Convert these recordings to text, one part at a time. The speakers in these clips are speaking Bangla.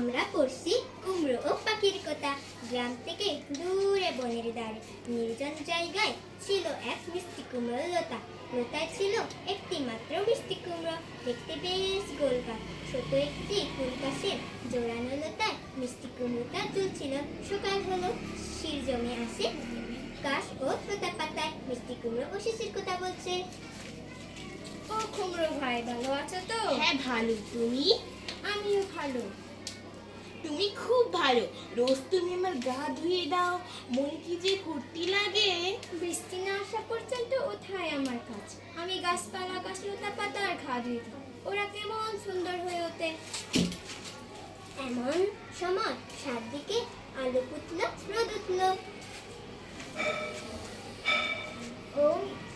আমরা পড়ছি কুমড়ো ও পাখির কথা। গ্রাম থেকে দূরে বনের ধারে নির্জন জায়গায় ছিল এক মিষ্টি কুমড়ো লতা। লতায় ছিল একটি মাত্র মিষ্টি কুমড়ো। দেখতে বেশ গোলকা। ছোট একটি ফুল গাছের জোড়ানো লতায় মিষ্টি কুমড়োটা ঝুলছিল সকাল হলো শির জমে আসে গাছ ও লতা পাতায় মিষ্টি কুমড়ো ও শিশির কথা বলছে। ও কুমড়ো ভাই ভালো আছো তো? হ্যাঁ ভালো। তুমি? আমিও ভালো। তুমি খুব ভালো। রোজ তুমি আমার গা ধুয়ে দাও। মনে কি যে ফুর্তি লাগে। বৃষ্টি না আসা পর্যন্ত ওঠায় আমার কাজ। আমি গাছপালা গাছ লতা পাতা আর ঘা ধুয়ে দিই। ওরা কেমন সুন্দর হয়ে ওঠে। এমন সময় চারদিকে আলো পুতল রোদ উঠল। ও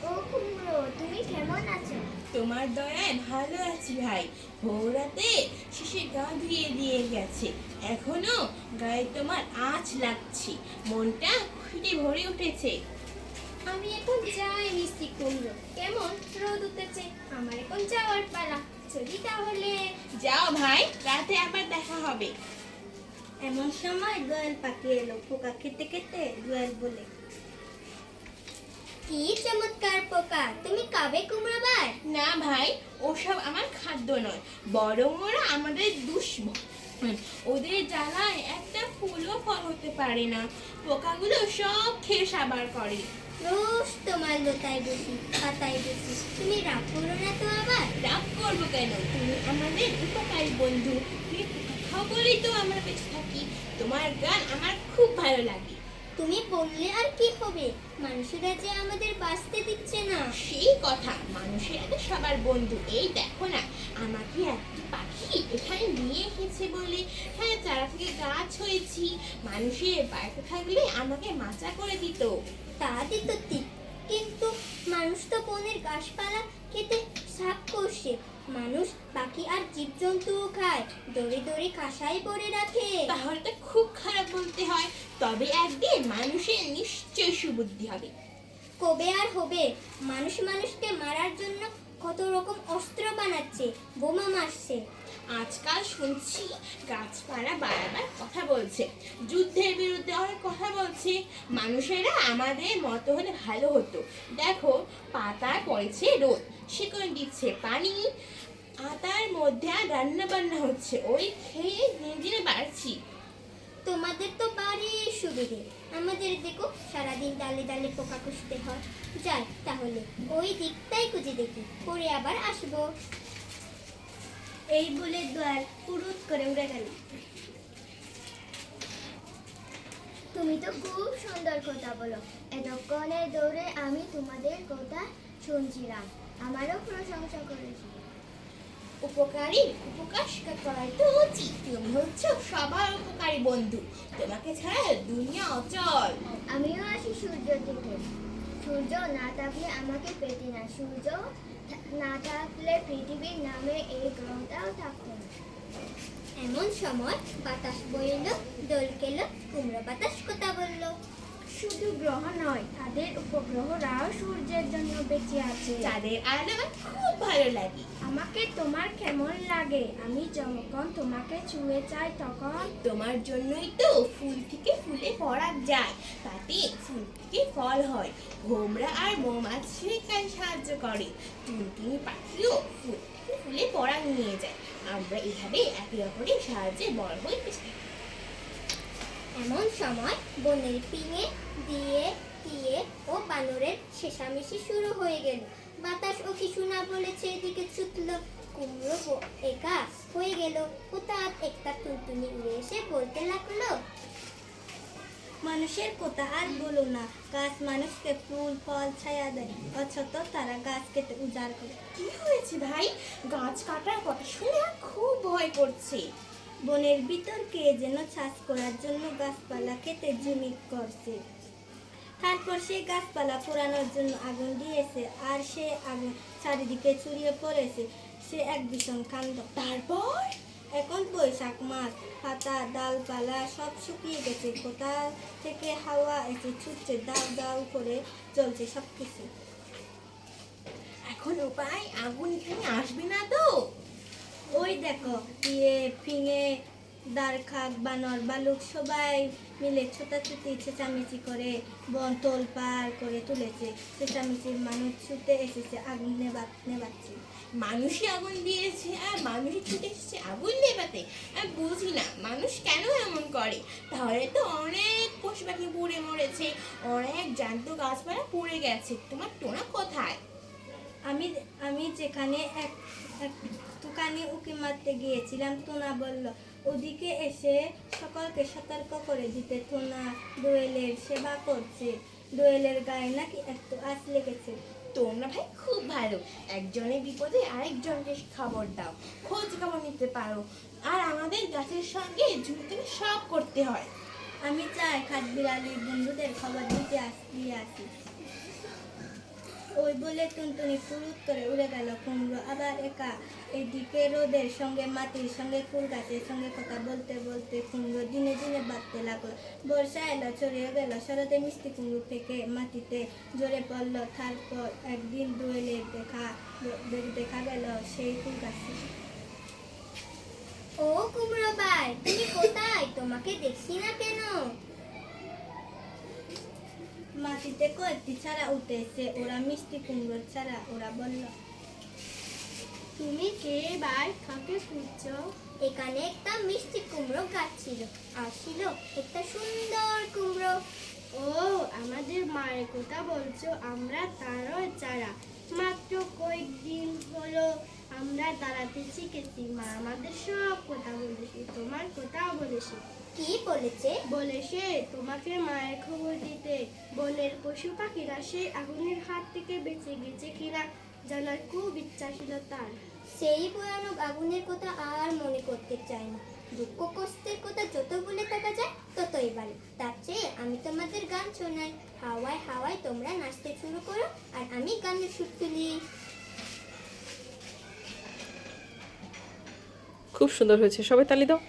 ও কুমড়ো তুমি কেমন আছো? তোমার দয়ায় ভালো আছি ভাই। ভোরাতে শিশে গা ধুয়ে দিয়ে গেছে। এখনও গায়ে তোমার আঁচ লাগছে। মনটা খুশিতে ভরে উঠেছে। আমি এখন যাই মিষ্টি কুমড়ো। কেমন রোদ উঠেছে? আমার এখন যাওয়ার পালা। চলি তাহলে। যাও ভাই রাতে আবার দেখা হবে। এমন সময় দোয়েল পাখি এলো পোকা খেতে খেতে দোয়েল বলে কি চমৎকার পোকা তুমি কবে কুমড়োবার না ভাই ওসব আমার খাদ্য নয় বরং ওরা আমাদের দুশ্মন ওদের জ্বালায় একটা ফুলও ফল হতে পারে না। পোকাগুলো সব খেয়ে সাবার করে। রোজ তোমার লোতায় বসি পাতায় বসি। তুমি রাগ করো না তো আবার? রাগ করব কেন? তুমি আমাদের উপকারী বন্ধু। তুমি খাও বলেই তো আমরা বেঁচে থাকি। তোমার গান আমার খুব ভালো লাগে। তুমি বললে আর কি হবে? মানুষেরা যে আমাদের বাঁচতে দিচ্ছে না। সেই কথা। মানুষেরা তো সবার বন্ধু। এই দেখো না আমাকে একটি পাখি এখানে নিয়ে এসেছে বলে। হ্যাঁ চারা থেকে গাছ হয়েছি। মানুষের বাড়িতে থাকলে আমাকে মাচা করে দিত। তা দিত ঠিক কিন্তু মানুষ তো বনের গাছপালা খেতে সাপ করছে। মানুষ পাখি আর জীবজন্তুও খায় দড়ি দড়ি খাসায় পরে রাখে। তাহলে তো তবে একদিন মানুষের নিশ্চয় সুবুদ্ধি হবে। কবে আর হবে? মানুষ মানুষকে মারার জন্য কত রকম অস্ত্র বানাচ্ছে বোমা মারছে। আজকাল শুনছি গাছপালা বাড়াবার কথা বলছে যুদ্ধের বিরুদ্ধে অনেক কথা বলছে। মানুষেরা আমাদের মতো হলে ভালো হতো। দেখো পাতায় পড়েছে রোদ শিকড় দিচ্ছে পানি আতার মধ্যে আর রান্না বান্না হচ্ছে ওই খেয়ে দিনে দিনে বাড়ছি। তোমাদের তো সুবিধে আমাদের দেখো সারাদিন ডালে ডালে পোকা খুঁজতে হয়। যাই, তাহলে ওই দিকটাই খুঁজে দেখি। পরে আবার আসব। এই বলে দোয়াল পুরুত করে উড়ে গেল। তুমি তো খুব সুন্দর কথা বলো। এতক্ষণে দৌড়ে আমি তোমাদের কথা শুনছিলাম। আমারও প্রশংসা করেছি। উপকারী উপকার করাই তো উচিত। তুমি হচ্ছ সবার উপকারী বন্ধু। তোমাকে ছাড়া দুনিয়া অচল। আমিও আসি সূর্য থেকে সূর্য না থাকলে আমাকে পেতে না। সূর্য না থাকলে পৃথিবীর নামে এই গ্রহটাও থাকতো না। এমন সময় বাতাস বইল, দোল গেল কুমড়ো বাতাস কথা বলল। শুধু গ্রহ নয় তাদের উপগ্রহরাও সূর্যের জন্য বেঁচে আছে। যাদের আলো আমার খুব ভালো লাগে। আমাকে তোমার কেমন লাগে? আমি যখন তোমাকে ছুঁয়ে চাই তখন তোমার জন্যই তো ফুল থেকে ফুলে পরাগ যায় তাতে ফুল থেকে ফল হয়। ভোমরা আর মৌমাছি কাজ সাহায্য করে? টুনটুনি পাখিও ফুল থেকে ফুলে পরাগ নিয়ে যায়। আমরা এভাবে একে অপরের সাহায্যে বড় হয়ে। এমন সময় বনের পিঙে দিয়ে দিয়ে ও বানরের শেষামেশি শুরু হয়ে গেল। বাতাস ও কিছু না বলেছে এদিকে ছুটল। কুমড়ো একা হয়ে গেল। হঠাৎ একটা টুনটুনি উড়ে এসে বলতে লাগল, মানুষের কথা আর বলো না, গাছ মানুষকে ফুল, ফল, ছায়া দেয়, অথচ তারা গাছ কেটে উজাড় করে। কি হয়েছে ভাই? গাছ কাটার কথা শুনে খুব ভয় করছে। বনের ভিতর কে যেন চাষ করার জন্য গাছপালা খেতে জমি করছে। তারপর সে গাছপালা পোড়ানোর জন্য আগুন দিয়েছে আর সে আগুন চারিদিকে ছড়িয়ে পড়েছে। সে এক ভীষণ কাণ্ড তারপর? এখন বৈশাখ মাস। পাতা, ডালপালা সব শুকিয়ে গেছে। কোথা থেকে হাওয়া এসে ছুটছে দাউ দাউ করে জ্বলছে সব কিছু এখন উপায় আগুন এখানে আসবে না তো? ওই দেখো ইয়ে ফিঙে দাঁড় খাক, বানর, বালুক, সবাই মিলে ছোটাছুটি, চেঁচামেচি করে বন তোল পার করে তুলেছে। চেঁচামেচির মানুষ ছুটে এসেছে, আগুন নেবা নেবাচ্ছে মানুষই আগুন দিয়েছে, আর মানুষই ছুটে এসেছে, আগুন নেবাতে আমি বুঝি না, মানুষ কেন এমন করে? তাহলে তো অনেক পশু পাখি পুড়ে মরেছে, অনেক জ্যান্ত গাছপালা পুড়ে গেছে। তোমার টোনা কোথায়? আমি আমি যেখানে এক একটুখানি উকি মারতে গিয়েছিলাম, টোনা বলল, ওদিকে এসে সকলকে সতর্ক করে দিতে, টোনা দোয়েলের সেবা করছে। দোয়েলের গায়ে নাকি একটু আঁচ লেগেছে। তোমরা ভাই, খুব ভালো। একজনের বিপদে আরেকজনকে খবর দাও, খোঁজ খবর নিতে পারো। আর আমাদের গাছের সঙ্গে ঝুঁকে সব করতে হয়। আমি চাই খাট বিড়ালির বন্ধুদের খবর দিতে আস, দিয়ে আসি। ওই বলে টুনটুনি ফুরুত করে উড়ে গেল কুমড়ো। আবার একা এদিকে রোদের সঙ্গে, মাটির সঙ্গে, ফুল গাছের সঙ্গে কথা বলতে বলতে কুমড়ো দিনে দিনে বাড়তে লাগল। বর্ষা এলো, ছড়িয়ে গেল, শরতে মিষ্টি কুমড়ো থেকে মাটিতে জোরে পড়ল। তারপর একদিন দোয়েলের দেখা দেখা গেল সেই ফুল গাছে। ও কুমড়ো ভাই, তুমি কোথায়? তোমাকে দেখছি না কেন? মাটিতে কয়েকটি ছাড়া উঠেছে ওরা মিষ্টি কুমড়োর ছাড়া ওরা বলল তুমি কে ভাই কাকে খুঁজছো এখানে একটা মিষ্টি কুমড়ো গাছ ছিল আর ছিল একটা সুন্দর কুমড়ো ও আমাদের মায়ের কথা বলছো আমরা তারও চারা। মাত্র কয়েকদিন হলো আমরা দাঁড়াতে শিখেছি। মা আমাদের সব কথা বলেছে তোমার কথাও বলেছে। কি বলেছে? বলেছে তোমাকে মায়ের খবর দিতে। বনের পশু পাখিরা সেই আগুনের হাত থেকে বেঁচে গেছে কিনা জানার খুব ইচ্ছা ছিল তার সেই ভয়ানক আগুনের কথা আর মনে করতে চাই না। দুঃখ কষ্টের কথা যত বলে থাকা যায় ততই ভালো তার চেয়ে আমি তোমাদের গান শোনাই। হাওয়ায় হাওয়ায় তোমরা নাচতে শুরু করো আর আমি গানের সুর তুলি। খুব সুন্দর হয়েছে। সবাই তালি দাও।